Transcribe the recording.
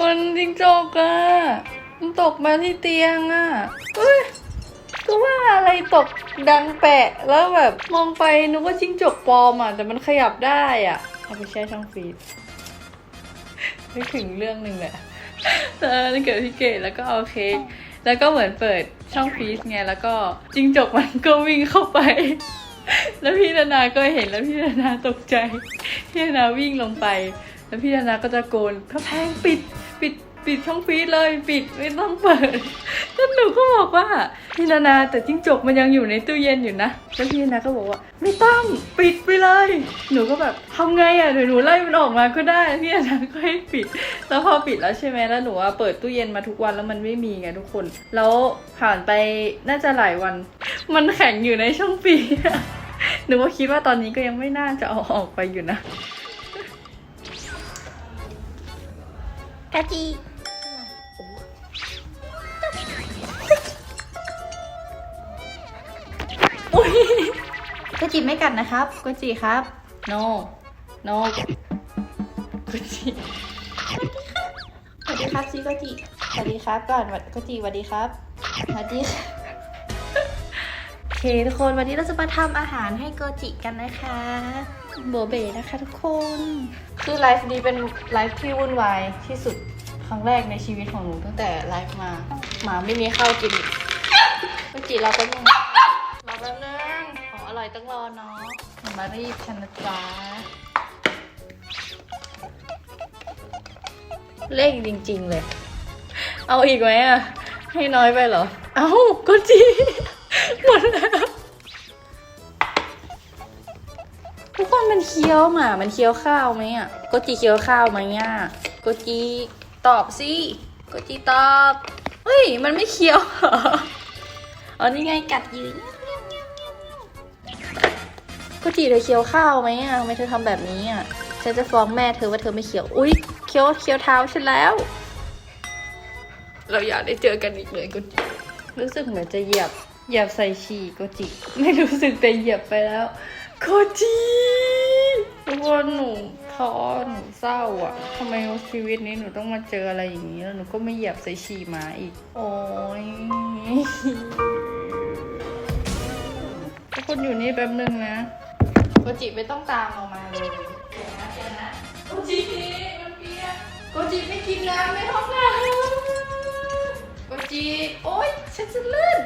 คนจิงจกอะมันตกมาที่เตียงอะเฮ้ยก็ว่าอะไรตกดังแปะแล้วแบบมองไปนึกว่าจิ้งจกปลอมอะแต่มันขยับได้อะเอาไปแช่ช่องฟรีซนึกถึงเรื่องหนึ่งแหละตอนนั้นเกิดพี่เกดแล้วก็เอาเค้กแล้วก็เหมือนเปิดช่องฟรีซไงแล้วก็จิ้งจกมันก็วิ่งเข้าไป แล้วพี่นานาก็เห็นแล้วพี่นานาตกใจ พี่นานาวิ่งลงไป แล้วพี่นานาก็จะโกนพระแพงปิด ปิดปิดช่องฟรีซเลยปิดไม่ต้องเปิดแล้วหนูก็บอกว่าพี่นานาแต่จิ้งจกมันยังอยู่ในตู้เย็นอยู่นะแล้วพี่นานาก็บอกว่า ไม่ต้องปิดไปเลย หนูก็แบบทำไงอะเดี๋ยวหนูไล่มันออกมาก็ได้พี่นานาก็ให้ปิด แล้วพอปิดแล้วใช่ไหมแล้วหนูว่าเปิดตู้เย็นมาทุกวันแล้วมันไม่มีไงทุกคน แล้วผ่านไปน่าจะหลายวัน มันแข็งอยู่ในช่องฟรีซอะหนูก็คิดว่าตอนนี้ก็ยังไม่น่าจะเอาออกไปอยู่นะ กะจิอุ้ยกะจิไม่กัดนะครับกะจิครับ no no กุจิสวัสดีครับซีกะจิสวัสดีครับก่อนวัดกะจิสวัสดีครับสวัสดีค่ะโอ เคทุกคนวันนี้เราจะมาทำอาหารให้โกจิกันนะคะโบเบนะคะทุกคน คือไลฟ์นี้เป็นไลฟ์ที่วุ่นวายที่สุดครั้งแรกในชีวิตของหนูตั้งแต่ไลฟ์มา หมาไม่มีข้าวกินกุจิเราก็ยังรอแป๊บนึงของอร่อยต้องรอเนาะอย่ามารีบฉันนะจ๊ะเร่งจริง ๆ เลย เอาอีกไหมอะให้น้อยไปเหรอ เอากุจิ เคี้ยวหมา มันเคี้ยวข้าวไหมอะโกจิเคี้ยวข้าวไหมอะโกจิตอบสิโกจิตอบ เฮ้ย มันไม่เคี้ยวเหรออ๋อนี่ไงกัดยืนโกจิเธอเคี้ยวข้าวไหมอะทำไมเธอทำแบบนี้อะ ฉันจะฟ้องแม่เธอว่าเธอไม่เคี้ยว อุ๊ยเคี้ยวเคี้ยวเท้าฉันแล้ว เราอยากได้เจอกันอีกเลยโกจิ รู้สึกเหมือนจะเหยียบ เหยียบใส่ฉี่โกจิ ไม่รู้สึกแต่เหยียบไปแล้วโคจิ ทุกคนหนูท้อหนูเศร้าอะทำไมชีวิตนี้หนูต้องมาเจออะไรอย่างนี้แล้วหนูก็ไม่เหยียบใส่ฉี่หมาอีก โอ้ยทุกคนอยู่นี่แป๊บนึงนะโกจิไม่ต้องตามออกมาเลยเดี๋ยวนะเดี๋ยวนะโกจิมันเปียกโกจิไม่กินน้ำในห้องน้ำโกจิโอ๊ยฉันจะลื่น